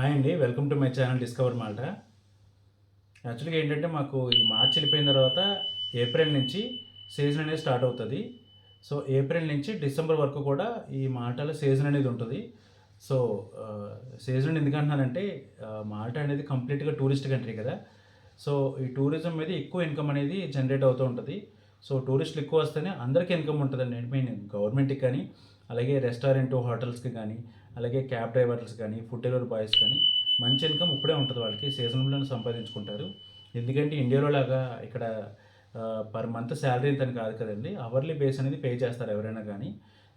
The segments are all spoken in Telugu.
హాయ్ అండి welcome to my channel discover Malta. యాక్చువల్గా ఏంటంటే మాకు ఈ మార్చి వెళ్ళిపోయిన తర్వాత ఏప్రిల్ నుంచి సీజన్ అనేది స్టార్ట్ అవుతుంది. సో ఏప్రిల్ నుంచి డిసెంబర్ వరకు కూడా ఈ మాల్టాలో సీజన్ అనేది ఉంటుంది. సో సీజన్ ఎందుకంటున్నానంటే ఆ, మాల్టా అనేది కంప్లీట్గా టూరిస్ట్ కంట్రీ కదా. సో ఈ టూరిజం మీద ఎక్కువ ఇన్కమ్ అనేది జనరేట్ అవుతూ ఉంటుంది. సో టూరిస్టులు ఎక్కువ వస్తేనే అందరికీ ఇన్కమ్ ఉంటుందండి. ఐ మీన్ గవర్నమెంట్కి కానీ అలాగే రెస్టారెంట్ హోటల్స్కి కానీ అలాగే క్యాబ్ డ్రైవర్స్ కానీ ఫుడ్ డెలివరీ బాయ్స్ కానీ మంచి ఇన్కమ్ ఇప్పుడే ఉంటుంది వాళ్ళకి సీజన్లో సంపాదించుకుంటారు. ఎందుకంటే ఇండియాలో లాగా ఇక్కడ పర్ మంత్ శాలరీ ఇంతని కాదు కదండి అవర్లీ బేస్ అనేది పే చేస్తారు ఎవరైనా కానీ.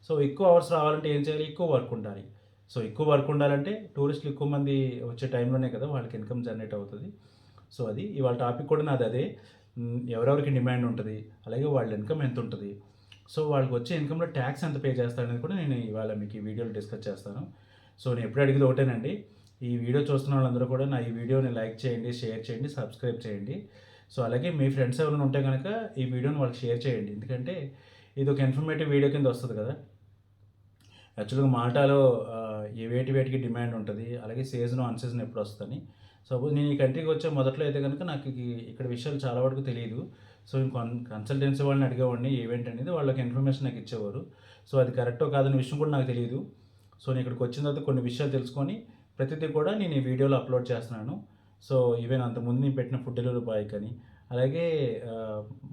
సో ఎక్కువ అవర్స్ రావాలంటే ఏం చేయాలి? ఎక్కువ వర్క్ ఉండాలి. సో ఎక్కువ వర్క్ ఉండాలంటే టూరిస్టులు ఎక్కువ మంది వచ్చే టైంలోనే కదా వాళ్ళకి ఇన్కమ్ జనరేట్ అవుతుంది. సో అది ఇవాళ టాపిక్ కూడా నాది అదే. ఎవరెవరికి డిమాండ్ ఉంటుంది? అలాగే వాళ్ళ ఇన్కమ్ ఎంత ఉంటుంది సో వాళ్ళకి వచ్చే ఇన్కమ్లో ట్యాక్స్ ఎంత పే చేస్తారనేది కూడా నేను ఇవాళ మీకు ఈ వీడియోలో డిస్కస్ చేస్తాను. సో నేను ఎప్పుడు అడిగేది ఒకటేనండి. ఈ వీడియో చూస్తున్న వాళ్ళందరూ కూడా నా ఈ వీడియోని లైక్ చేయండి షేర్ చేయండి సబ్స్క్రైబ్ చేయండి. సో అలాగే మీ ఫ్రెండ్స్ ఎవరైనా ఉంటే కనుక ఈ వీడియోని వాళ్ళకి షేర్ చేయండి. ఎందుకంటే ఇది ఒక ఇన్ఫర్మేటివ్ వీడియో కింద వస్తుంది కదా. యాక్చువల్గా మాల్టాలో ఏ వేటి వేటికి డిమాండ్ ఉంటుంది. అలాగే సీజన్ అన్ సీజన్ ఎప్పుడు వస్తుంది సపోజ్ నేను ఈ కంట్రీకి వచ్చే మొదట్లో అయితే కనుక నాకు ఇక్కడ విషయాలు చాలా వరకు తెలియదు సో కన్ కన్సల్టెన్సీ వాళ్ళని అడిగేవాడిని ఈవెంట్ అనేది వాళ్ళకి ఇన్ఫర్మేషన్ నాకు ఇచ్చేవారు. సో అది కరెక్టో కాదనే విషయం కూడా నాకు తెలియదు సో నేను ఇక్కడికి వచ్చిన తర్వాత కొన్ని విషయాలు తెలుసుకొని ప్రతిదీ కూడా నేను ఈ వీడియోలో అప్లోడ్ చేస్తున్నాను. సో ఈవెన్ అంతకుముందు నేను పెట్టిన ఫుడ్ డెలివరీ బాయ్ కానీ అలాగే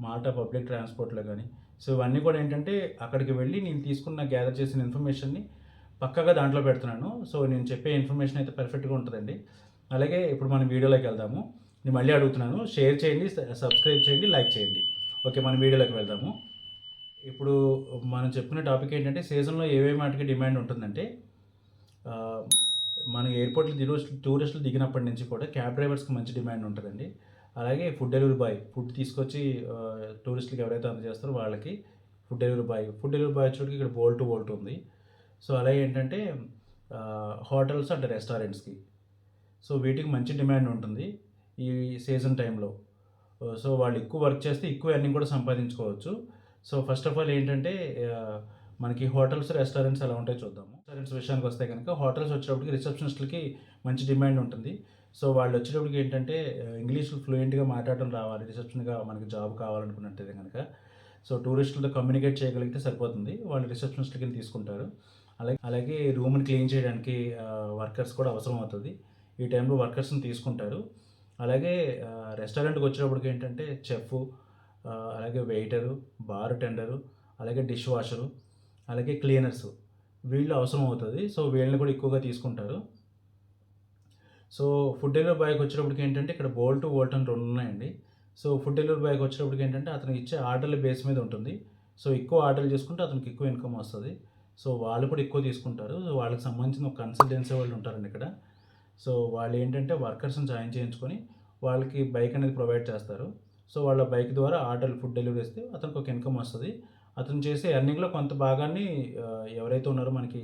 మాట పబ్లిక్ ట్రాన్స్పోర్ట్లో కానీ. సో ఇవన్నీ కూడా ఏంటంటే అక్కడికి వెళ్ళి నేను తీసుకున్న గ్యాదర్ చేసిన ఇన్ఫర్మేషన్ని పక్కగా దాంట్లో పెడుతున్నాను. సో నేను చెప్పే ఇన్ఫర్మేషన్ అయితే పర్ఫెక్ట్గా ఉంటుందండి. అలాగే ఇప్పుడు మనం వీడియోలోకి వెళ్దాము. నేను మళ్ళీ అడుగుతున్నాను. షేర్ చేయండి సబ్స్క్రైబ్ చేయండి లైక్ చేయండి. ఓకే మన వీడియోలోకి వెళ్దాము. ఇప్పుడు మనం చెప్పుకునే టాపిక్ ఏంటంటే సీజన్లో ఏవే వాటికి డిమాండ్ ఉంటుందంటే మన ఎయిర్పోర్ట్లో టూరిస్టులు దిగినప్పటి నుంచి కూడా క్యాబ్ డ్రైవర్స్కి మంచి డిమాండ్ ఉంటుందండి. అలాగే ఫుడ్ డెలివరీ బాయ్ ఫుడ్ తీసుకొచ్చి టూరిస్టులకు ఎవరైతే అందజేస్తారో వాళ్ళకి food delivery boy food delivery boy వచ్చేటికి ఇక్కడ బోల్ టు బోల్ట్ ఉంది. సో అలాగే ఏంటంటే హోటల్స్ అండ్ రెస్టారెంట్స్కి. సో వీటికి మంచి డిమాండ్ ఉంటుంది. ఈ సీజన్ టైంలో. సో వాళ్ళు ఎక్కువ వర్క్ చేస్తే ఎక్కువ ఎర్నింగ్ కూడా సంపాదించుకోవచ్చు. సో ఫస్ట్ ఆఫ్ ఆల్ ఏంటంటే మనకి హోటల్స్ రెస్టారెంట్స్ ఎలా ఉంటాయో చూద్దాము రెస్టారెంట్స్ విషయానికి వస్తే కనుక హోటల్స్ వచ్చేటప్పటికి రిసెప్షనిస్ట్లకి మంచి డిమాండ్ ఉంటుంది. సో వాళ్ళు వచ్చేటప్పటికి ఏంటంటే ఇంగ్లీష్ ఫ్లూయెంట్గా మాట్లాడడం రావాలి. రిసెప్షన్గా మనకి జాబ్ కావాలనుకున్నట్టయితే కనుక. సో టూరిస్టులతో కమ్యూనికేట్ చేయగలిగితే సరిపోతుంది. వాళ్ళు రిసెప్షనిస్ట్ కింద తీసుకుంటారు. అలాగే అలాగే రూమ్ని క్లీన్ చేయడానికి వర్కర్స్ కూడా అవసరం అవుతుంది ఈ టైంలో వర్కర్స్ని తీసుకుంటారు. అలాగే రెస్టారెంట్కి వచ్చినప్పటికి ఏంటంటే చెఫ్ అలాగే వెయిటరు బార్ టెండరు అలాగే డిష్ వాషరు అలాగే క్లీనర్స్ వీళ్ళు అవసరం అవుతుంది. సో వీళ్ళని కూడా ఎక్కువగా తీసుకుంటారు. సో ఫుడ్ డెలివరీ బాయ్కి వచ్చేటప్పటికి ఏంటంటే ఇక్కడ బోల్ట్ వోల్ట్ అని రెండు ఉన్నాయండి. సో ఫుడ్ డెలివరీ బాయ్కి వచ్చేటప్పటికి ఏంటంటే అతను ఇచ్చే ఆర్డర్ల బేస్ మీద ఉంటుంది. సో ఎక్కువ ఆర్డర్లు చేసుకుంటే అతనికి ఎక్కువ ఇన్కమ్ వస్తుంది. సో వాళ్ళు కూడా ఎక్కువ తీసుకుంటారు. సో వాళ్ళకి సంబంధించిన ఒక కన్సల్టెన్సీ వాళ్ళు ఉంటారండి ఇక్కడ. సో వాళ్ళు ఏంటంటే వర్కర్స్ని జాయిన్ చేయించుకొని వాళ్ళకి బైక్ అనేది ప్రొవైడ్ చేస్తారు. సో వాళ్ళ బైక్ ద్వారా ఆర్డర్ ఫుడ్ డెలివరీ ఇస్తే అతనికి ఒక ఇన్కమ్ వస్తుంది. అతను చేసే ఎర్నింగ్లో కొంత భాగాన్ని ఎవరైతే ఉన్నారో మనకి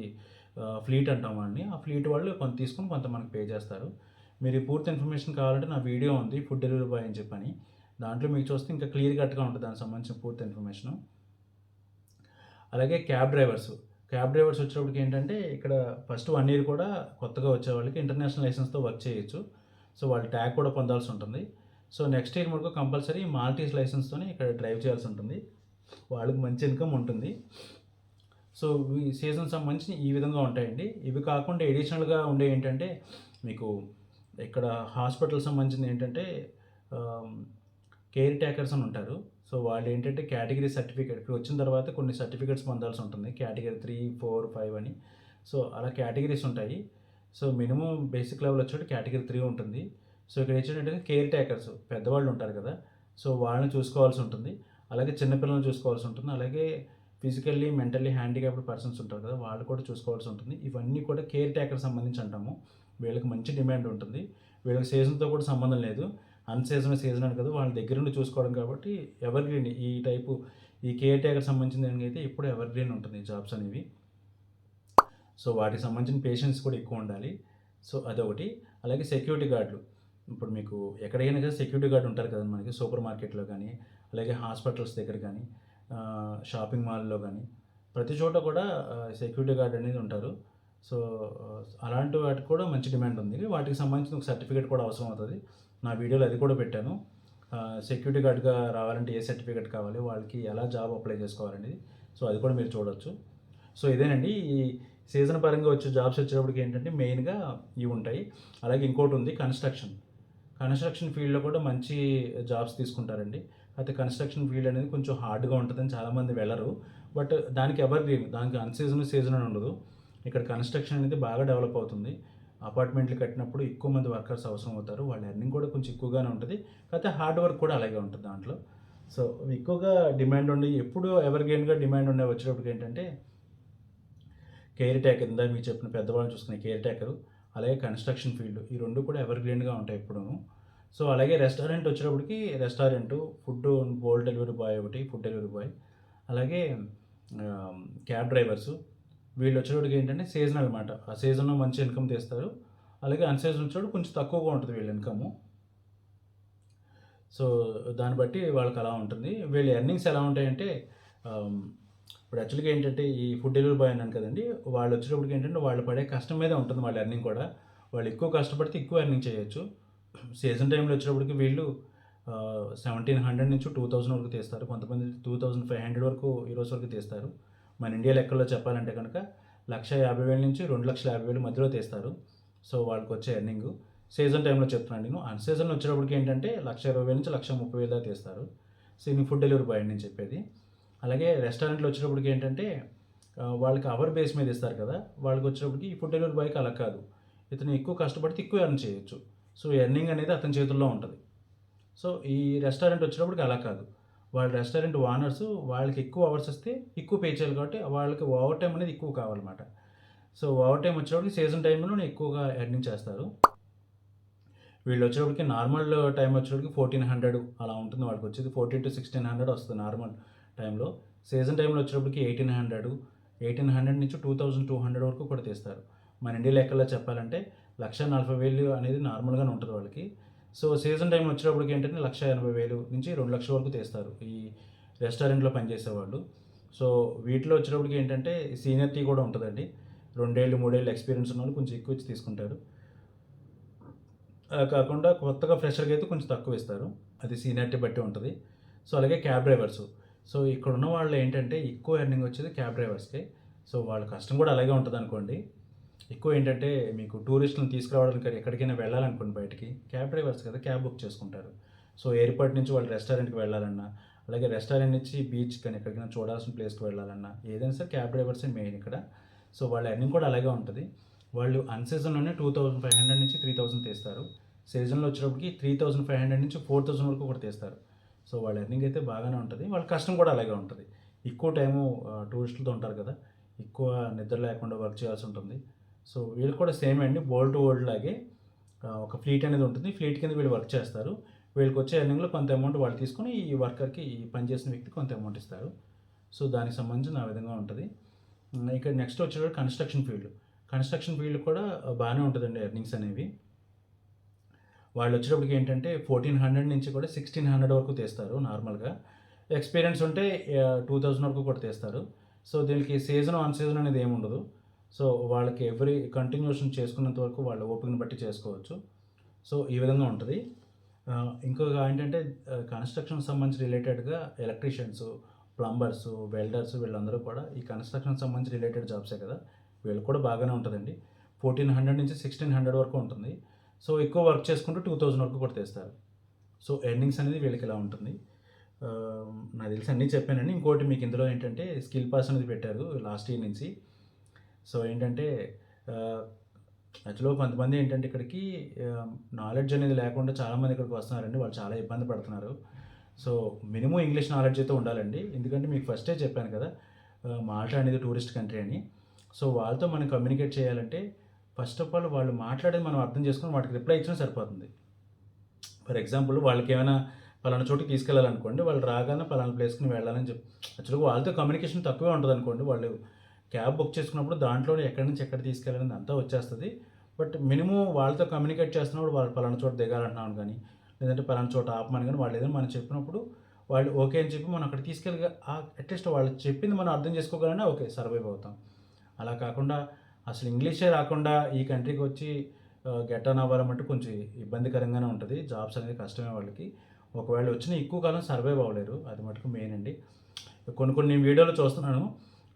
ఫ్లీట్ అంటాం వాడిని ఆ ఫ్లీట్ వాళ్ళు కొంత తీసుకొని కొంత మనకి పే చేస్తారు. మీరు పూర్తి ఇన్ఫర్మేషన్ కావాలంటే నా వీడియో ఉంది ఫుడ్ డెలివరీ బాయ్ అని చెప్పని. దాంట్లో మీకు చూస్తే ఇంకా క్లియర్ కట్గా ఉంటుంది దానికి సంబంధించిన పూర్తి ఇన్ఫర్మేషను. అలాగే క్యాబ్ డ్రైవర్స్. క్యాబ్ డ్రైవర్స్ వచ్చేటప్పటికి ఏంటంటే ఇక్కడ ఫస్ట్ వన్ ఇయర్ కూడా కొత్తగా వచ్చే వాళ్ళకి ఇంటర్నేషనల్ లైసెన్స్తో వర్క్ చేయొచ్చు. సో వాళ్ళు ట్యాగ్ కూడా పొందాల్సి ఉంటుంది. సో నెక్స్ట్ ఇయర్ మనకు కంపల్సరీ మాల్టీస్ లైసెన్స్తోనే ఇక్కడ డ్రైవ్ చేయాల్సి ఉంటుంది. వాళ్ళకి మంచి ఇన్కమ్ ఉంటుంది. సో ఈ సీజన్ సంబంధించి ఈ విధంగా ఉంటాయండి. ఇవి కాకుండా ఎడిషనల్గా ఉండే ఏంటంటే మీకు ఇక్కడ హాస్పిటల్ సంబంధించింది ఏంటంటే కేర్ టేకర్స్ అని ఉంటారు. సో వాళ్ళు ఏంటంటే కేటగిరీ సర్టిఫికేట్ ఇక్కడ వచ్చిన తర్వాత కొన్ని సర్టిఫికేట్స్ పొందాల్సి ఉంటుంది. కేటగిరీ త్రీ ఫోర్ ఫైవ్ అని. సో అలా కేటగిరీస్ ఉంటాయి. సో మినిమం బేసిక్ లెవెల్ వచ్చేటప్పుడు కేటగిరీ త్రీ ఉంటుంది. సో ఇక్కడ ఏంటంటే కేర్ టేకర్స్ పెద్దవాళ్ళు ఉంటారు కదా. సో వాళ్ళని చూసుకోవాల్సి ఉంటుంది. అలాగే చిన్నపిల్లల్ని చూసుకోవాల్సి ఉంటుంది. అలాగే ఫిజికల్లీ మెంటల్లీ హ్యాండిక్యాప్డ్ పర్సన్స్ ఉంటారు కదా వాళ్ళు కూడా చూసుకోవాల్సి ఉంటుంది. ఇవన్నీ కూడా కేర్ టేకర్ సంబంధించి అంటాము. వీళ్ళకి మంచి డిమాండ్ ఉంటుంది. వీళ్ళకి సీజన్తో కూడా సంబంధం లేదు. అన్ సీజన్ సీజన్ అని కదా వాళ్ళ దగ్గర నుండి చూసుకోవడం కాబట్టి ఎవర్ గ్రీన్ ఈ టైపు ఈ కేర్ టేకర్ సంబంధించిన అయితే ఇప్పుడు ఎవర్ గ్రీన్ ఉంటుంది జాబ్స్ అనేవి. సో వాటికి సంబంధించిన పేషెన్స్ కూడా ఎక్కువ ఉండాలి. సో అదొకటి. అలాగే సెక్యూరిటీ గార్డులు. ఇప్పుడు మీకు ఎక్కడైనా కదా సెక్యూరిటీ గార్డు ఉంటారు కదా మనకి సూపర్ మార్కెట్లో కానీ అలాగే హాస్పిటల్స్ దగ్గర కానీ షాపింగ్ మాల్లో కానీ. ప్రతి చోట కూడా సెక్యూరిటీ గార్డ్ అనేది ఉంటారు. సో అలాంటి వాటికి కూడా మంచి డిమాండ్ ఉంది. వాటికి సంబంధించిన ఒక సర్టిఫికేట్ కూడా అవసరం అవుతుంది. నా వీడియోలో అది కూడా పెట్టాను. సెక్యూరిటీ గార్డ్గా రావాలంటే ఏ సర్టిఫికేట్ కావాలి వాళ్ళకి ఎలా జాబ్ అప్లై చేసుకోవాలనేది. సో అది కూడా మీరు చూడొచ్చు. సో ఇదేనండి. ఈ సీజన్ పరంగా వచ్చే జాబ్స్ వచ్చేటప్పటికి ఏంటంటే మెయిన్గా ఇవి ఉంటాయి. అలాగే ఇంకోటి ఉంది కన్స్ట్రక్షన్ కన్స్ట్రక్షన్ ఫీల్డ్లో కూడా మంచి జాబ్స్ తీసుకుంటారండి. అయితే కన్స్ట్రక్షన్ ఫీల్డ్ అనేది కొంచెం హార్డ్గా ఉంటుందని చాలామంది వెళ్ళరు. బట్ దానికి ఎవర్ గ్రీన్ దానికి అన్సీజన్ సీజన్ అని ఉండదు. ఇక్కడ కన్స్ట్రక్షన్ అనేది బాగా డెవలప్ అవుతుంది. అపార్ట్మెంట్లు కట్టినప్పుడు ఎక్కువ మంది వర్కర్స్ అవసరం అవుతారు వాళ్ళ ఎర్నింగ్ కూడా కొంచెం ఎక్కువగానే ఉంటుంది. కాకపోతే హార్డ్ వర్క్ కూడా అలాగే ఉంటుంది దాంట్లో. సో ఎక్కువగా డిమాండ్ ఉండి ఎప్పుడు ఎవర్ డిమాండ్ ఉండే వచ్చేటప్పటికి ఏంటంటే కేర్ టేకర్ ఇందా మీకు చెప్పిన పెద్దవాళ్ళని చూసుకునే కేర్ టేకరు అలాగే కన్స్ట్రక్షన్ ఫీల్డ్ ఈ రెండు కూడా ఎవర్ గ్రీన్గా ఉంటాయి ఎప్పుడూ సో అలాగే రెస్టారెంట్ వచ్చేటప్పటికి రెస్టారెంట్ ఫుడ్ బోల్ డెలివరీ బాయ్ ఒకటి ఫుడ్ డెలివరీ బాయ్ అలాగే క్యాబ్ డ్రైవర్సు వీళ్ళు వచ్చేటప్పటికి ఏంటంటే సీజన్ అనమాట ఆ సీజన్లో మంచి ఇన్కమ్ తీస్తారు. అలాగే అన్సీజన్ వచ్చేటప్పుడు కొంచెం తక్కువగా ఉంటుంది వీళ్ళ ఇన్కమ్ సో దాన్ని బట్టి వాళ్ళకి అలా ఉంటుంది. వీళ్ళ ఎర్నింగ్స్ ఎలా ఉంటాయంటే ఇప్పుడు యాక్చువల్గా ఏంటంటే ఈ ఫుడ్ డెలివరీ బాయ్ అన్నాను కదండి వాళ్ళు వచ్చేటప్పటికి ఏంటంటే వాళ్ళు పడే కష్టం మీదే ఉంటుంది వాళ్ళ ఎర్నింగ్ కూడా. వాళ్ళు ఎక్కువ కష్టపడితే ఎక్కువ ఎర్నింగ్ చేయొచ్చు. సీజన్ టైంలో వచ్చేటప్పటికి వీళ్ళు సెవెంటీన్ హండ్రెడ్ నుంచి టూ థౌసండ్ వరకు తీస్తారు. కొంతమంది టూ థౌసండ్ ఫైవ్ హండ్రెడ్ వరకు ఈ రోజు వరకు తీస్తారు. మన ఇండియా లెక్కల్లో చెప్పాలంటే కనుక లక్ష యాభై వేల నుంచి రెండు లక్షల యాభై వేలు మధ్యలో తీస్తారు. సో వాళ్ళకి వచ్చే ఎర్నింగ్ సీజన్ టైంలో చెప్తున్నాను నేను. అన్ సీజన్ వచ్చేటప్పటికి ఏంటంటే లక్ష ఇరవై వేల నుంచి లక్ష ముప్పై వేల దాకా తీస్తారు. సో ఇది ఫుడ్ డెలివరీ బాయ్ నేను చెప్పేది. అలాగే రెస్టారెంట్లో వచ్చేటప్పటికి ఏంటంటే వాళ్ళకి అవర్ బేస్ మీద ఇస్తారు కదా. వాళ్ళకి వచ్చేటప్పటికి ఈ ఫుడ్ డెలివరీ బాయ్కి అలా కాదు. ఇతను ఎక్కువ కష్టపడితే ఎక్కువ ఎర్న్ చేయొచ్చు. సో ఎర్నింగ్ అనేది అతని చేతుల్లో ఉంటుంది. సో ఈ రెస్టారెంట్ వచ్చేటప్పటికి అలా కాదు. వాళ్ళ రెస్టారెంట్ ఓనర్స్ వాళ్ళకి ఎక్కువ అవర్స్ వస్తే ఎక్కువ పే చేయాలి కాబట్టి వాళ్ళకి ఓవర్ టైం అనేది ఎక్కువ కావాలన్నమాట. సో ఓవర్ టైం వచ్చేటప్పటికి సీజన్ టైంలో ఎక్కువగా ఎర్నింగ్ చేస్తారు. వీళ్ళు వచ్చేటప్పటికి నార్మల్ టైం వచ్చేటప్పటికి ఫోర్టీన్ హండ్రెడ్ అలా ఉంటుంది వాళ్ళకి వచ్చేది. ఫోర్టీన్ టు సిక్స్టీన్ హండ్రెడ్ వస్తుంది నార్మల్ టైంలో సీజన్ టైంలో వచ్చేటప్పటికి ఎయిటీన్ హండ్రెడ్ ఎయిటీన్ హండ్రెడ్ నుంచి టూ థౌజండ్ టూ హండ్రెడ్ వరకు కూడా తీస్తారు. మన ఇండియా లెక్కల్లో చెప్పాలంటే లక్ష నలభై వేలు అనేది నార్మల్గానే ఉంటుంది వాళ్ళకి. సో సీజన్ టైం వచ్చేటప్పటికి ఏంటంటే లక్ష ఎనభై వేలు నుంచి రెండు లక్షల వరకు తీస్తారు ఈ రెస్టారెంట్లో పనిచేసేవాళ్ళు. సో వీటిలో వచ్చేటప్పటికి ఏంటంటే సీనియర్టీ కూడా ఉంటుందండి. రెండేళ్ళు మూడేళ్ళు ఎక్స్పీరియన్స్ ఉన్న కొంచెం ఎక్కువ ఇచ్చి తీసుకుంటారు. అలా కాకుండా కొత్తగా ఫ్రెషర్కి అయితే కొంచెం తక్కువ ఇస్తారు. అది సీనియారిటీ బట్టి ఉంటుంది. సో అలాగే క్యాబ్ డ్రైవర్స్. సో ఇక్కడ ఉన్న వాళ్ళు ఏంటంటే ఎక్కువ ఎర్నింగ్ వచ్చేది క్యాబ్ డ్రైవర్స్కి. సో వాళ్ళ కష్టం కూడా అలాగే ఉంటుంది అనుకోండి ఎక్కువ ఏంటంటే మీకు టూరిస్టులను తీసుకురావడానికి ఎక్కడికైనా వెళ్ళాలనుకోండి బయటికి క్యాబ్ డ్రైవర్స్ కదా క్యాబ్ బుక్ చేసుకుంటారు. సో ఎయిర్పోర్ట్ నుంచి వాళ్ళు రెస్టారెంట్కి వెళ్ళాలన్నా అలాగే రెస్టారెంట్ నుంచి బీచ్ కానీ ఎక్కడికైనా చూడాల్సిన ప్లేస్కి వెళ్ళాలన్నా ఏదైనా సరే క్యాబ్ డ్రైవర్సే మెయిన్ ఇక్కడ. సో వాళ్ళ ఎర్నింగ్ కూడా అలాగే ఉంటుంది. వాళ్ళు అన్ సీజన్లోనే టూ థౌజండ్ ఫైవ్ హండ్రెడ్ నుంచి త్రీ థౌజండ్ తీస్తారు. సీజన్లో వచ్చేటప్పటికి త్రీ థౌజండ్ ఫైవ్ హండ్రెడ్ నుంచి ఫోర్ థౌజండ్ వరకు కూడా తీస్తారు. సో వాళ్ళ ఎర్నింగ్ అయితే బాగానే ఉంటుంది. వాళ్ళ కష్టం కూడా అలాగే ఉంటుంది. ఎక్కువ టైము టూరిస్టులతో ఉంటారు కదా ఎక్కువ నిద్ర లేకుండా వర్క్ చేయాల్సి ఉంటుంది. సో వీళ్ళు కూడా సేమ్ అండి బోల్డ్ టు ఓల్డ్ లాగే ఒక ఫ్లీట్ అనేది ఉంటుంది. ఫ్లీట్ కింద వీళ్ళు వర్క్ చేస్తారు. వీళ్ళకి వచ్చే ఎర్నింగ్లో కొంత అమౌంట్ వాళ్ళు తీసుకొని ఈ వర్కర్కి ఈ పని చేసిన వ్యక్తి కొంత అమౌంట్ ఇస్తారు. సో దానికి సంబంధించిన ఆ విధంగా ఉంటుంది. ఇక్కడ నెక్స్ట్ వచ్చేటప్పుడు కన్స్ట్రక్షన్ ఫీల్డ్ కన్స్ట్రక్షన్ ఫీల్డ్ కూడా బాగానే ఉంటుందండి ఎర్నింగ్స్ అనేవి. వాళ్ళు వచ్చేటప్పటికి ఏంటంటే ఫోర్టీన్ హండ్రెడ్ నుంచి కూడా సిక్స్టీన్ హండ్రెడ్ వరకు తీస్తారు నార్మల్గా ఎక్స్పీరియన్స్ ఉంటే టూ థౌజండ్ వరకు కూడా తీస్తారు. సో దీనికి సీజన్ ఆన్ సీజన్ అనేది ఏమి ఉండదు. సో వాళ్ళకి ఎవ్రీ కంటిన్యూషన్ చేసుకున్నంత వరకు వాళ్ళ ఓపికను బట్టి చేసుకోవచ్చు. సో ఈ విధంగా ఉంటుంది. ఇంకొక ఏంటంటే కన్స్ట్రక్షన్ సంబంధించి రిలేటెడ్గా ఎలక్ట్రీషియన్స్ ప్లంబర్స్ వెల్డర్స్ వీళ్ళందరూ కూడా ఈ కన్స్ట్రక్షన్ సంబంధించి రిలేటెడ్ జాబ్సే కదా? వీళ్ళు కూడా బాగానే ఉంటుందండి. ఫోర్టీన్ హండ్రెడ్ నుంచి సిక్స్టీన్ హండ్రెడ్ వరకు ఉంటుంది. సో ఎక్కువ వర్క్ చేసుకుంటూ టూ థౌజండ్ వరకు కూడా తెస్తారు. సో ఎర్నింగ్స్ అనేది వీళ్ళకి ఇలా ఉంటుంది. నాకు తెలిసి అన్నీ చెప్పానండి. ఇంకోటి మీకు ఇందులో ఏంటంటే స్కిల్ పాస్ అనేది పెట్టారు లాస్ట్ ఇయర్ నుంచి. సో ఏంటంటే యాక్చువల్గా కొంతమంది ఏంటంటే ఇక్కడికి నాలెడ్జ్ అనేది లేకుండా చాలామంది ఇక్కడికి వస్తున్నారండి. వాళ్ళు చాలా ఇబ్బంది పడుతున్నారు. సో మినిమం ఇంగ్లీష్ నాలెడ్జ్ అయితే ఉండాలండి. ఎందుకంటే మీకు ఫస్టే చెప్పాను కదా మాల్టా అనేది టూరిస్ట్ కంట్రీ అని. సో వాళ్ళతో మనం కమ్యూనికేట్ చేయాలంటే ఫస్ట్ ఆఫ్ ఆల్ వాళ్ళు మాట్లాడేది మనం అర్థం చేసుకొని వాటికి రిప్లై ఇచ్చినా సరిపోతుంది. ఫర్ ఎగ్జాంపుల్ వాళ్ళకి ఏమైనా పలానా చోటుకి తీసుకెళ్ళాలనుకోండి వాళ్ళు రాగానే పలానా ప్లేస్కి వెళ్ళాలని చెప్పి యాక్చువల్గా వాళ్ళతో కమ్యూనికేషన్ తక్కువే ఉంటుంది అనుకోండి వాళ్ళు క్యాబ్ బుక్ చేసుకున్నప్పుడు దాంట్లో ఎక్కడి నుంచి ఎక్కడ తీసుకెళ్ళాలి అంతా వచ్చేస్తుంది. బట్ మినిమం వాళ్ళతో కమ్యూనికేట్ చేస్తున్నప్పుడు వాళ్ళు పలానా చోట దిగాలంటున్నాను కానీ లేదంటే పలానా చోట ఆపమని కానీ వాళ్ళు ఏదైనా మనం చెప్పినప్పుడు వాళ్ళు ఓకే అని చెప్పి మనం అక్కడ తీసుకెళ్ళి అట్లీస్ట్ వాళ్ళు చెప్పింది మనం అర్థం చేసుకోగలనే ఓకే సర్వైవ్ అవుతాం. అలా కాకుండా అసలు ఇంగ్లీషే రాకుండా ఈ కంట్రీకి వచ్చి గెట్ ఆన్ అవ్వాలంటే కొంచెం ఇబ్బందికరంగానే ఉంటుంది. జాబ్స్ అనేది కష్టమే వాళ్ళకి. ఒకవేళ వచ్చిన ఎక్కువ కాలం సర్వైవ్ అవ్వలేరు. అది మటుకు మెయిన్ అండి. కొన్ని కొన్ని వీడియోలు చూస్తున్నాను.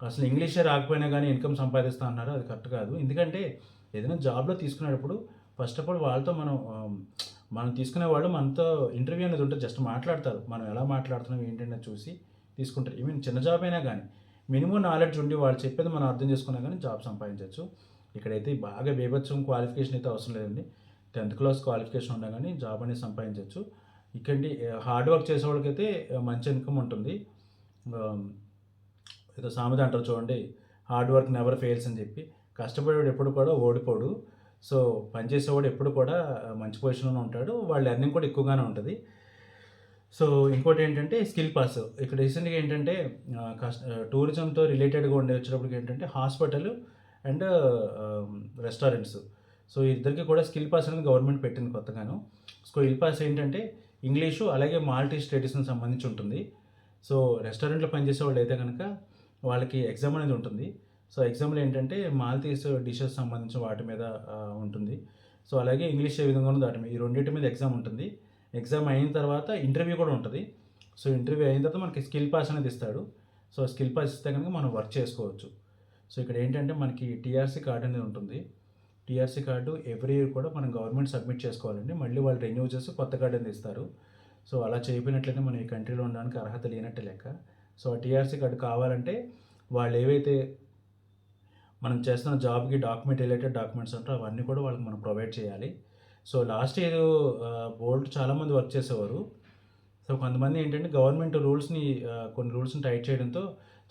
అసలు ఇంగ్లీషే రాకపోయినా కానీ ఇన్కమ్ సంపాదిస్తా అన్నారు అది కరెక్ట్ కాదు. ఎందుకంటే ఏదైనా జాబ్లో తీసుకునేటప్పుడు ఫస్ట్ ఆఫ్ ఆల్ వాళ్ళతో మనం మనం తీసుకునే వాళ్ళు మనతో ఇంటర్వ్యూ అనేది ఉంటుంది. జస్ట్ మాట్లాడతారు. మనం ఎలా మాట్లాడుతున్నాం ఏంటనేది చూసి తీసుకుంటారు. ఈవెన్ చిన్న జాబ్ అయినా కానీ మినిమం నాలెడ్జ్ ఉండి వాళ్ళు చెప్పేది మనం అర్థం చేసుకున్నా కానీ జాబ్ సంపాదించవచ్చు. ఇక్కడైతే బాగా బీభత్సం క్వాలిఫికేషన్ అయితే అవసరం లేదండి. టెన్త్ క్లాస్ క్వాలిఫికేషన్ ఉన్నా కానీ జాబ్ అనేది సంపాదించవచ్చు. ఇక్కడి హార్డ్ వర్క్ చేసే వాళ్ళకైతే మంచి ఇన్కమ్ ఉంటుంది. ఏదో సామెత అంటారు చూడండి హార్డ్ వర్క్ నెవర్ ఫెయిల్స్ అని చెప్పి. కష్టపడేవాడు ఎప్పుడు కూడా ఓడిపోడు. సో పనిచేసేవాడు ఎప్పుడు కూడా మంచి పొజిషన్లో ఉంటాడు. వాళ్ళ లెర్నింగ్ కూడా ఎక్కువగానే ఉంటుంది. సో ఇంకోటి ఏంటంటే స్కిల్ పాస్ ఇక్కడ రీసెంట్గా ఏంటంటే కష్ట టూరిజంతో రిలేటెడ్గా ఉండే వచ్చేటప్పటికి ఏంటంటే హాస్పిటల్ అండ్ రెస్టారెంట్స్ సో ఇద్దరికి కూడా స్కిల్ పాస్ అనేది గవర్నమెంట్ పెట్టింది కొత్తగాను. స్కిల్ పాస్ ఏంటంటే ఇంగ్లీషు అలాగే మాల్టీ స్టడీస్కి సంబంధించి ఉంటుంది. సో రెస్టారెంట్లో పనిచేసే వాళ్ళు అయితే కనుక వాళ్ళకి ఎగ్జామ్ అనేది ఉంటుంది. సో ఎగ్జామ్లో ఏంటంటే మాల్తీస్ డిషెస్ సంబంధించిన వాటి మీద ఉంటుంది. సో అలాగే ఇంగ్లీష్ ఏ విధంగా ఉందో వాటి మీద ఈ రెండింటి మీద ఎగ్జామ్ ఉంటుంది. ఎగ్జామ్ అయిన తర్వాత ఇంటర్వ్యూ కూడా ఉంటుంది. సో ఇంటర్వ్యూ అయిన తర్వాత మనకి స్కిల్ పాస్ అనేది ఇస్తాడు. సో స్కిల్ పాస్ ఇస్తే కనుక మనం వర్క్ చేసుకోవచ్చు. సో ఇక్కడ ఏంటంటే మనకి టీఆర్సీ కార్డు అనేది ఉంటుంది. టీఆర్సీ కార్డు ఎవ్రీ ఇయర్ కూడా మనం గవర్నమెంట్ సబ్మిట్ చేసుకోవాలండి. మళ్ళీ వాళ్ళు రెన్యూ చేసి కొత్త కార్డు అనేది ఇస్తారు. సో అలా చేయకపోయినట్లయితే మనం ఈ కంట్రీలో ఉండడానికి అర్హత లేనట్టే లెక్క. సో ఆ టీఆర్సీ కార్డు కావాలంటే వాళ్ళు ఏవైతే మనం చేస్తున్న జాబ్కి డాక్యుమెంట్ రిలేటెడ్ డాక్యుమెంట్స్ ఉంటాయో అవన్నీ కూడా వాళ్ళకి మనం ప్రొవైడ్ చేయాలి. సో లాస్ట్ ఇయర్ బోల్ట్ చాలామంది వర్క్ చేసేవారు. సో కొంతమంది ఏంటంటే గవర్నమెంట్ రూల్స్ని కొన్ని రూల్స్ని టైట్ చేయడంతో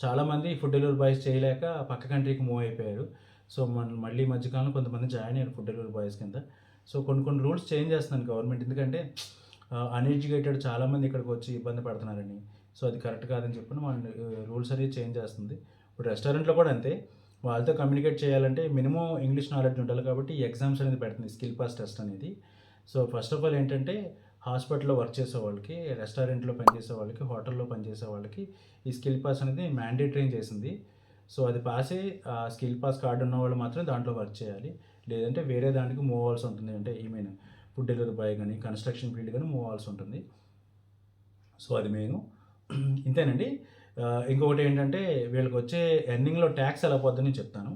చాలామంది ఫుడ్ డెలివరీ బాయ్స్ చేయలేక పక్క కంట్రీకి మూవ్ అయిపోయారు. సో మన మళ్ళీ మధ్యకాలంలో కొంతమంది జాయిన్ అయ్యారు ఫుడ్ డెలివరీ బాయ్స్ కింద. సో కొన్ని కొన్ని రూల్స్ చేంజ్ చేస్తున్నాను గవర్నమెంట్. ఎందుకంటే అన్ఎడ్యుకేటెడ్ చాలామంది ఇక్కడికి వచ్చి ఇబ్బంది పడుతున్నారని. సో అది కరెక్ట్ కాదని చెప్పి మన రూల్స్ అనేది చేంజ్ చేస్తుంది. ఇప్పుడు రెస్టారెంట్లో కూడా అంతే. వాళ్ళతో కమ్యూనికేట్ చేయాలంటే మినిమం ఇంగ్లీష్ నాలెడ్జ్ ఉండాలి కాబట్టి ఈ ఎగ్జామ్స్ అనేది పెడుతుంది స్కిల్ పాస్ టెస్ట్ అనేది. సో ఫస్ట్ ఆఫ్ ఆల్ ఏంటంటే హాస్పిటల్లో వర్క్ చేసే వాళ్ళకి రెస్టారెంట్లో పనిచేసే వాళ్ళకి హోటల్లో పనిచేసే వాళ్ళకి ఈ స్కిల్ పాస్ అనేది మ్యాండేటరీ చేసింది. సో అది పాసే ఆ స్కిల్ పాస్ కార్డు ఉన్న వాళ్ళు మాత్రం దాంట్లో వర్క్ చేయాలి. లేదంటే వేరే దానికి మూవ్ అవ్వాల్సి ఉంటుంది. అంటే ఈ మీన్ ఫుడ్ డెలివరీ బాయ్ కానీ కన్స్ట్రక్షన్ ఫీల్డ్ కానీ మూవ్ అవ్వాల్సి ఉంటుంది. సో అది మెయిన్. ఇంతేనండి. ఇంకొకటి ఏంటంటే వీళ్ళకి వచ్చే ఎర్నింగ్లో ట్యాక్స్ ఎలా పోద్దని చెప్తాను.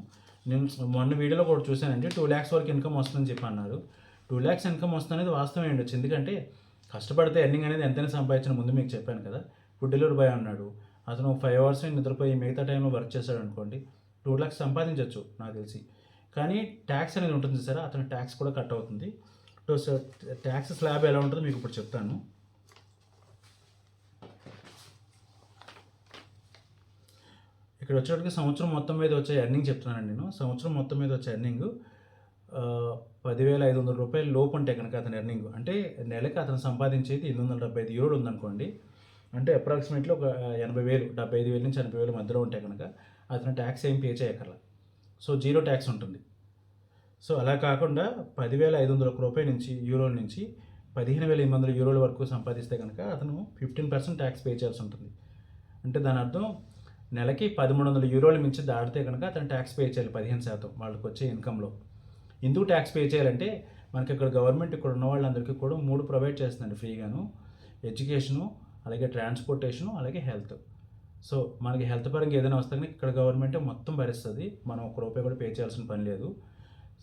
నేను మొన్న వీడియోలో కూడా చూశానండి టూ ల్యాక్స్ వరకు ఇన్కమ్ వస్తుందని చెప్పి అన్నారు. టూ ల్యాక్స్ ఇన్కమ్ వస్తుంది వాస్తవం ఏంటొచ్చు ఎందుకంటే కష్టపడితే ఎర్నింగ్ అనేది ఎంతైనా సంపాదించిన ముందు మీకు చెప్పాను కదా. ఫుడ్ డెలివరీ బాయ్ అన్నాడు. అతను ఫైవ్ అవర్స్ నిద్రపోయి మిగతా టైంలో వర్క్ చేశాడు అనుకోండి టూ ల్యాక్స్ సంపాదించవచ్చు నాకు తెలిసి. కానీ ట్యాక్స్ అనేది ఉంటుంది సార్ అతను ట్యాక్స్ కూడా కట్ అవుతుంది. సో ట్యాక్స్ స్లాబ్ ఎలా ఉంటుందో మీకు ఇప్పుడు చెప్తాను. ఇక్కడ వచ్చేటప్పటికి సంవత్సరం మొత్తం మీద వచ్చే ఎర్నింగ్ చెప్తున్నాను నేను. సంవత్సరం మొత్తం మీద వచ్చే ఎర్నింగ్ పదివేల ఐదు వందల రూపాయలు లోపు ఉంటే కనుక అతని ఎర్నింగ్ అంటే నెలకి అతను సంపాదించేది ఎనిమిది వందల డెబ్బై ఐదు యూరోలు ఉందనుకోండి. అంటే అప్రాక్సిమేట్లీ ఒక ఎనభై వేలు డెబ్బై ఐదు వేల నుంచి ఎనభై వేల మధ్యలో ఉంటే కనుక అతను ట్యాక్స్ ఏం పే చేయక్కర్లా. సో జీరో ట్యాక్స్ ఉంటుంది. సో అలా కాకుండా పదివేల ఐదు వందల రూపాయల నుంచి యూరోల నుంచి పదిహేను వేల ఎనిమిది వందల యూరోల వరకు సంపాదిస్తే కనుక అతను ఫిఫ్టీన్ పర్సెంట్ ట్యాక్స్ పే చేయాల్సి ఉంటుంది. అంటే దాని అర్థం నెలకి పదమూడు వందల యూరోల మించి దాటితే కనుక అతను ట్యాక్స్ పే చేయాలి పదిహేను శాతం వాళ్ళకి వచ్చే ఇన్కంలో ఎందుకు ట్యాక్స్ పే చేయాలంటే మనకి ఇక్కడ గవర్నమెంట్ ఇక్కడ ఉన్న వాళ్ళందరికీ కూడా మూడు ప్రొవైడ్ చేస్తుందండి ఫ్రీగాను. ఎడ్యుకేషను అలాగే ట్రాన్స్పోర్టేషను అలాగే హెల్త్ సో మనకి హెల్త్ పరంగా ఏదైనా వస్తే కనుక ఇక్కడ గవర్నమెంటే మొత్తం భరిస్తుంది. మనం ఒక రూపాయి కూడా పే చేయాల్సిన పని లేదు.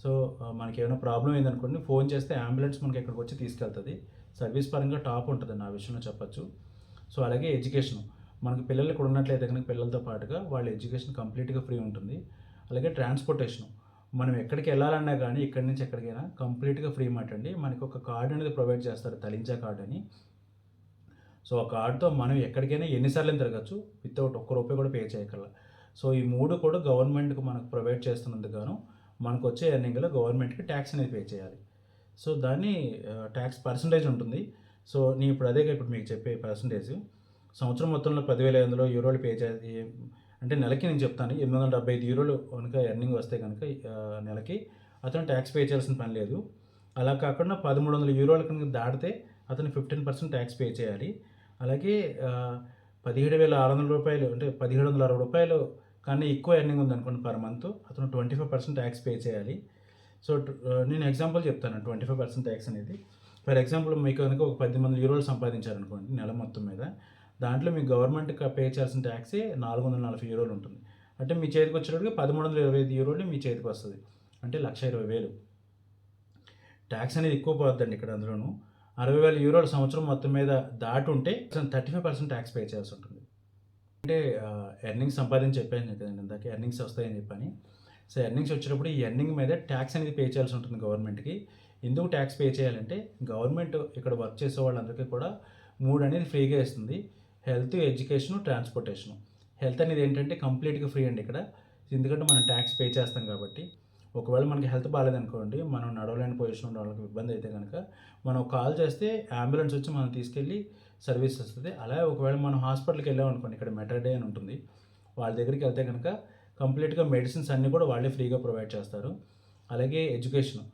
సో మనకి ఏమైనా ప్రాబ్లం ఏందనుకోండి ఫోన్ చేస్తే అంబులెన్స్ మనకి ఇక్కడికి వచ్చి తీసుకెళ్తుంది. సర్వీస్ పరంగా టాప్ ఉంటుంది నా విషయంలో చెప్పచ్చు. సో అలాగే ఎడ్యుకేషన్ మనకి పిల్లలు ఇక్కడ ఉన్నట్లయితే కనుక పిల్లలతో పాటుగా వాళ్ళ ఎడ్యుకేషన్ కంప్లీట్గా ఫ్రీ ఉంటుంది. అలాగే ట్రాన్స్పోర్టేషన్. మనం ఎక్కడికి వెళ్ళాలన్నా కానీ ఇక్కడి నుంచి ఎక్కడికైనా కంప్లీట్గా ఫ్రీ మాట అండి. మనకి ఒక కార్డు అనేది ప్రొవైడ్ చేస్తారు తలించా కార్డు అని. సో ఆ కార్డుతో మనం ఎక్కడికైనా ఎన్నిసార్లు తిరగచ్చు. వితౌట్ ఒక్క రూపాయి కూడా పే చేయగల సో ఈ మూడు కూడా గవర్నమెంట్కి మనకు ప్రొవైడ్ చేస్తున్నందుకు గాను మనకు వచ్చే ఎర్నింగ్లో గవర్నమెంట్కి ట్యాక్స్ అనేది పే చేయాలి. సో దాన్ని ట్యాక్స్ పర్సంటేజ్ ఉంటుంది. సో నేను ఇప్పుడు అదే ఇప్పుడు మీకు చెప్పే పర్సంటేజ్. సంవత్సరం మొత్తంలో పదివేల ఐదు వందలు యూరోలు పే చేసి అంటే నెలకి నేను చెప్తాను ఎనిమిది వందల డెబ్బై ఐదు యూరోలు కనుక ఎర్నింగ్ వస్తే కనుక నెలకి అతను ట్యాక్స్ పే చేయాల్సిన పని లేదు. అలా కాకుండా పదమూడు వందల యూరోల కనుక దాటితే అతను ఫిఫ్టీన్ పర్సెంట్ ట్యాక్స్ పే చేయాలి. అలాగే పదిహేడు వేల ఆరు వందల రూపాయలు అంటే పదిహేడు వందల అరవై రూపాయలు కానీ ఎక్కువ ఎర్నింగ్ ఉందనుకోండి పర్ మంత్ అతను twenty five percent tax pay చేయాలి. సో నేను ఎగ్జాంపుల్ చెప్తాను ట్వంటీ ఫైవ్ పర్సెంట్ ట్యాక్స్ అనేది. ఫర్ ఎగ్జాంపుల్ మీకు కనుక ఒక పది మంది యూరోలు సంపాదించారనుకోండి నెల మొత్తం మీద దాంట్లో మీ గవర్నమెంట్ పే చేయాల్సిన ట్యాక్సే నాలుగు వందల నలభై యూరోలు ఉంటుంది. అంటే మీ చేతికి వచ్చేటప్పటికి పదమూడు వందల ఇరవై ఐదు యూరోలు మీ చేతికి వస్తుంది. అంటే లక్ష ఇరవై వేలు. ట్యాక్స్ అనేది ఎక్కువ పోద్దండి ఇక్కడ అందులోనూ. అరవై వేల యూరోల సంవత్సరం మొత్తం మీద దాటి ఉంటే thirty five percent tax pay చేయాల్సి ఉంటుంది. అంటే ఎర్నింగ్స్ సంపాదించి చెప్పాను కదండి ఇందాక ఎర్నింగ్స్ వస్తాయని చెప్పని. సో ఎర్నింగ్స్ వచ్చినప్పుడు ఈ ఎర్నింగ్ మీద ట్యాక్స్ అనేది పే చేయాల్సి ఉంటుంది గవర్నమెంట్కి. ఎందుకు ట్యాక్స్ పే చేయాలంటే గవర్నమెంట్ ఇక్కడ వర్క్ చేసే వాళ్ళందరికీ కూడా మూడు అనేది ఫ్రీగా ఇస్తుంది. Health education transportation. హెల్త్ అనేది ఏంటంటే కంప్లీట్గా ఫ్రీ అండి ఇక్కడ. ఎందుకంటే మనం ట్యాక్స్ పే చేస్తాం కాబట్టి. ఒకవేళ మనకి హెల్త్ బాగాలేదనుకోండి మనం నడవలేని పొజిషన్ ఉన్న వాళ్ళకి ఇబ్బంది అయితే కనుక మనం కాల్ చేస్తే అంబులెన్స్ వచ్చి మనం తీసుకెళ్ళి సర్వీస్ వస్తుంది అలాగే ఒకవేళ మనం హాస్పిటల్కి వెళ్ళాం అనుకోండి ఇక్కడ మెటర్డే అని ఉంటుంది. వాళ్ళ దగ్గరికి వెళ్తే కనుక కంప్లీట్గా మెడిసిన్స్ అన్నీ కూడా వాళ్ళే ఫ్రీగా ప్రొవైడ్ చేస్తారు. అలాగే ఎడ్యుకేషన్.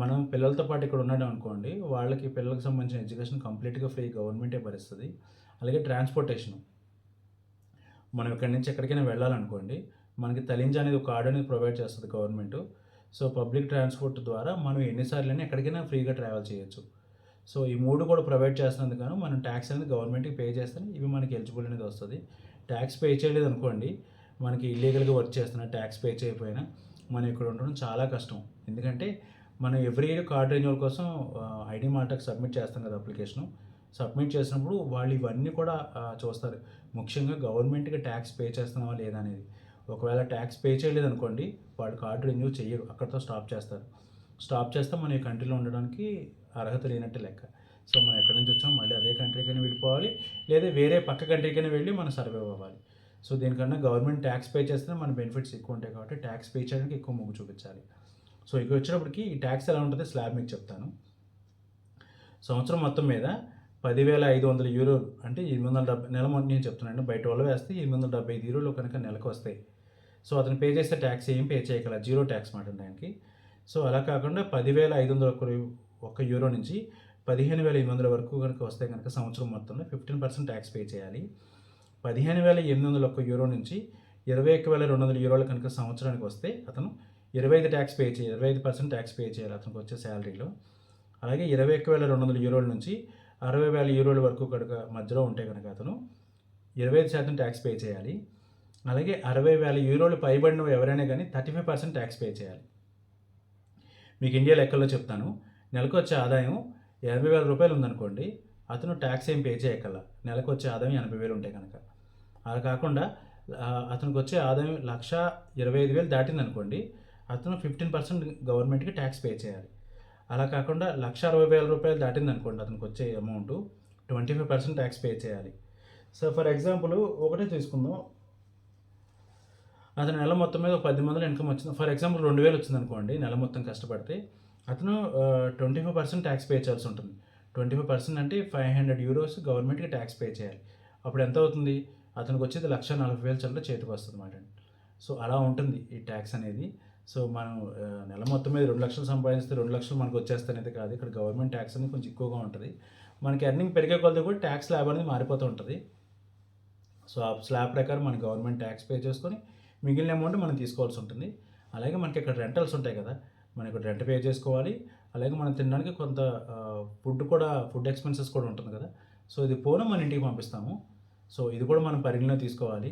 మనం పిల్లలతో పాటు ఇక్కడ ఉన్నాడు అనుకోండి వాళ్ళకి పిల్లలకు సంబంధించిన ఎడ్యుకేషన్ కంప్లీట్గా ఫ్రీ గవర్నమెంటే భరిస్తుంది. అలాగే ట్రాన్స్పోర్టేషన్. మనం ఇక్కడి నుంచి ఎక్కడికైనా వెళ్ళాలనుకోండి మనకి తలింజ అనేది ఒక కార్డు అనేది ప్రొవైడ్ చేస్తుంది గవర్నమెంట్. సో పబ్లిక్ ట్రాన్స్పోర్ట్ ద్వారా మనం ఎన్నిసార్లు ఎక్కడికైనా ఫ్రీగా ట్రావెల్ చేయొచ్చు. సో ఈ మూడు కూడా ప్రొవైడ్ చేస్తున్నందుకు మనం ట్యాక్స్ అనేది గవర్నమెంట్కి పే చేస్తాను ఇవి మనకి ఎలిజిబుల్ అనేది వస్తుంది. ట్యాక్స్ పే చేయలేదు అనుకోండి మనకి ఇల్లీగల్గా వర్క్ చేస్తున్నా ట్యాక్స్ పే చేయకపోయినా మనం ఇక్కడ ఉండడం చాలా కష్టం. ఎందుకంటే మనం ఎవ్రీ ఇయర్ కార్డ్ రెన్యువల్ కోసం ఐడి మార్టకు సబ్మిట్ చేస్తాం కదా అప్లికేషను. సబ్మిట్ చేసినప్పుడు వాళ్ళు ఇవన్నీ కూడా చూస్తారు. ముఖ్యంగా గవర్నమెంట్కి ట్యాక్స్ పే చేస్తున్నావా లేదా అనేది. ఒకవేళ ట్యాక్స్ పే చేయలేదు అనుకోండి వాళ్ళు కార్డు రెన్యూ చేయరు అక్కడితో స్టాప్ చేస్తారు. స్టాప్ చేస్తే మనం ఈ కంట్రీలో ఉండడానికి అర్హత లేనట్టు లెక్క. సో మనం ఎక్కడి నుంచి వచ్చాం మళ్ళీ అదే కంట్రీకైనా వెళ్ళిపోవాలి. లేదా వేరే పక్క కంట్రీకైనా వెళ్ళి మనం సర్వే అవ్వాలి. సో దీనికన్నా గవర్నమెంట్ ట్యాక్స్ పే చేస్తే మన బెనిఫిట్స్ ఎక్కువ ఉంటాయి కాబట్టి ట్యాక్స్ పే చేయడానికి ఎక్కువ మొగ్గు చూపించాలి. సో ఇక వచ్చినప్పటికి ఈ ట్యాక్స్ ఎలా ఉంటుందో స్లాబ్ మీకు చెప్తాను. సంవత్సరం మొత్తం మీద పదివేల ఐదు వందల యూరోలు అంటే ఎనిమిది వందల డెబ్బై నెల మొత్తం నేను చెప్తున్నాను బయట వాళ్ళు వేస్తే ఎనిమిది వందల డెబ్బై ఐదు యూరోలు కనుక నెలకు వస్తాయి. సో అతను పే చేసే ట్యాక్స్ ఏం పే చేయగల జీరో ట్యాక్స్ మాట దానికి సో అలా కాకుండా పదివేల ఐదు వందల ఒక్క ఒక్క యూరో నుంచి పదిహేను వేల ఎనిమిది వందల వరకు కనుక వస్తే కనుక సంవత్సరం మొత్తంలో ఫిఫ్టీన్ పర్సెంట్ ట్యాక్స్ పే చేయాలి. పదిహేను వేల ఎనిమిది వందల ఒక్క యూరో నుంచి ఇరవై ఒక్క వేల రెండు వందల యూరోలు కనుక సంవత్సరానికి వస్తే అతను ఇరవై ఐదు ట్యాక్స్ పే చేయాలి ఇరవై ఐదు పర్సెంట్ ట్యాక్స్ పే చేయాలి అతనికి వచ్చే శాలరీలో. అలాగే ఇరవై ఒక్క వేల రెండు వందల యూరోల నుంచి అరవై వేల యూరోల వరకు కనుక మధ్యలో ఉంటే కనుక అతను ఇరవై ఐదు శాతం ట్యాక్స్ పే చేయాలి. అలాగే అరవై వేల యూరోలు పైబడిన ఎవరైనా కానీ thirty five percent tax pay చేయాలి. మీకు ఇండియా లెక్కల్లో చెప్తాను. నెలకు వచ్చే ఆదాయం ఎనభై వేల రూపాయలు ఉందనుకోండి అతను ట్యాక్స్ ఏం పే చేయగల నెలకు వచ్చే ఆదాయం ఎనభై వేలు ఉంటాయి కనుక. అలా కాకుండా అతనికి వచ్చే ఆదాయం లక్ష ఇరవై ఐదు వేలు దాటింది అనుకోండి అతను ఫిఫ్టీన్ పర్సెంట్ గవర్నమెంట్కి ట్యాక్స్ పే చేయాలి. అలా కాకుండా లక్ష అరవై వేల రూపాయలు దాటింది అనుకోండి అతనికి వచ్చే amount twenty five percent tax pay చేయాలి. సో ఫర్ ఎగ్జాంపుల్ ఒకటే తీసుకుందాం. అతను నెల మొత్తం మీద ఒక పది మందిలో ఇన్కమ్ వచ్చింది. ఫర్ ఎగ్జాంపుల్ రెండు వేలు వచ్చింది అనుకోండి నెల మొత్తం కష్టపడితే అతను twenty five percent tax pay చేయాల్సి ఉంటుంది. ట్వంటీ ఫైవ్ పర్సెంట్ అంటే ఫైవ్ హండ్రెడ్ యూరోస్ గవర్నమెంట్కి ట్యాక్స్ పే చేయాలి. అప్పుడు ఎంత అవుతుంది? అతనికి వచ్చేది లక్ష నలభై వేలు చల్ల చేతికి వస్తుంది అన్నమాట సో అలా ఉంటుంది ఈ ట్యాక్స్ అనేది. సో మనం నెల మొత్తం మీద రెండు లక్షలు సంపాదిస్తే రెండు లక్షలు మనకు వచ్చేస్తనేది కాదు. ఇక్కడ గవర్నమెంట్ ట్యాక్స్ అనేది కొంచెం ఎక్కువగా ఉంటుంది. మనకి ఎర్నింగ్ పెరిగే కొలది కూడా ట్యాక్స్ ల్యాబ్ అనేది మారిపోతూ ఉంటుంది. సో ఆ స్లాబ్ ప్రకారం మన గవర్నమెంట్ ట్యాక్స్ పే చేసుకొని మిగిలిన అమౌంట్ మనం తీసుకోవాల్సి ఉంటుంది. అలాగే మనకి ఇక్కడ రెంటల్స్ ఉంటాయి కదా మనం ఇక్కడ రెంట్ పే చేసుకోవాలి. అలాగే మనం తినడానికి కొంత ఫుడ్ కూడా ఫుడ్ ఎక్స్పెన్సెస్ కూడా ఉంటుంది కదా. సో ఇది పోను మన ఇంటికి పంపిస్తాము. సో ఇది కూడా మనం పరిగణలో తీసుకోవాలి.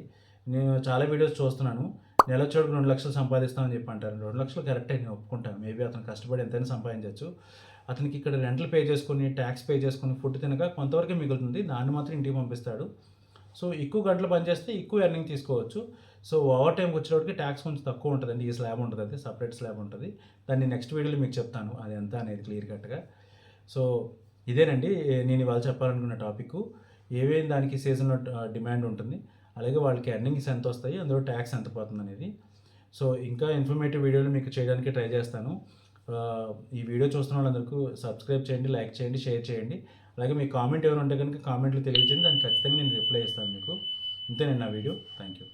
నేను చాలా వీడియోస్ చూస్తున్నాను. నెల చోటుకు రెండు లక్షలు సంపాదిస్తామని చెప్పి అంటారు. రెండు లక్షలు కరెక్టే నేను ఒప్పుకుంటాను. మేబీ అతను కష్టపడి ఎంతైనా సంపాదించవచ్చు. అతనికి ఇక్కడ రెంట్లు పే చేసుకుని ట్యాక్స్ పే చేసుకుని ఫుడ్ తినక కొంతవరకే మిగులుతుంది. దాన్ని మాత్రం ఇంటికి పంపిస్తాడు. సో ఎక్కువ గంటలు పనిచేస్తే ఎక్కువ ఎర్నింగ్ తీసుకోవచ్చు. సో ఓవర్ టైంకి వచ్చేటప్పటికి ట్యాక్స్ కొంచెం తక్కువ ఉంటుందండి. ఈ స్లాబ్ ఉంటుంది అది సపరేట్ స్లాబ్ ఉంటుంది. దాన్ని నెక్స్ట్ వీడియోలో మీకు చెప్తాను. అది ఎంత అనేది క్లియర్ కట్గా. సో ఇదేనండి. నేను ఇవాళ చెప్పాలనుకున్న టాపిక్. ఏమేమి దానికి సీజన్లో డిమాండ్ ఉంటుంది. అలాగే వాళ్ళకి ఎర్నింగ్స్ ఎంత వస్తాయి అందులో ట్యాక్స్ ఎంత పోతుంది అనేది సో ఇంకా ఇన్ఫర్మేటివ్ వీడియోలు మీకు చేయడానికి ట్రై చేస్తాను. ఈ వీడియో చూస్తున్న వాళ్ళందరికీ సబ్స్క్రైబ్ చేయండి లైక్ చేయండి షేర్ చేయండి. అలాగే మీ కామెంట్ ఏమైనా ఉంటే కనుక కామెంట్లు తెలియజేయండి. దానికి ఖచ్చితంగా నేను రిప్లై ఇస్తాను మీకు. ఇంతేనండి నా వీడియో. Thank you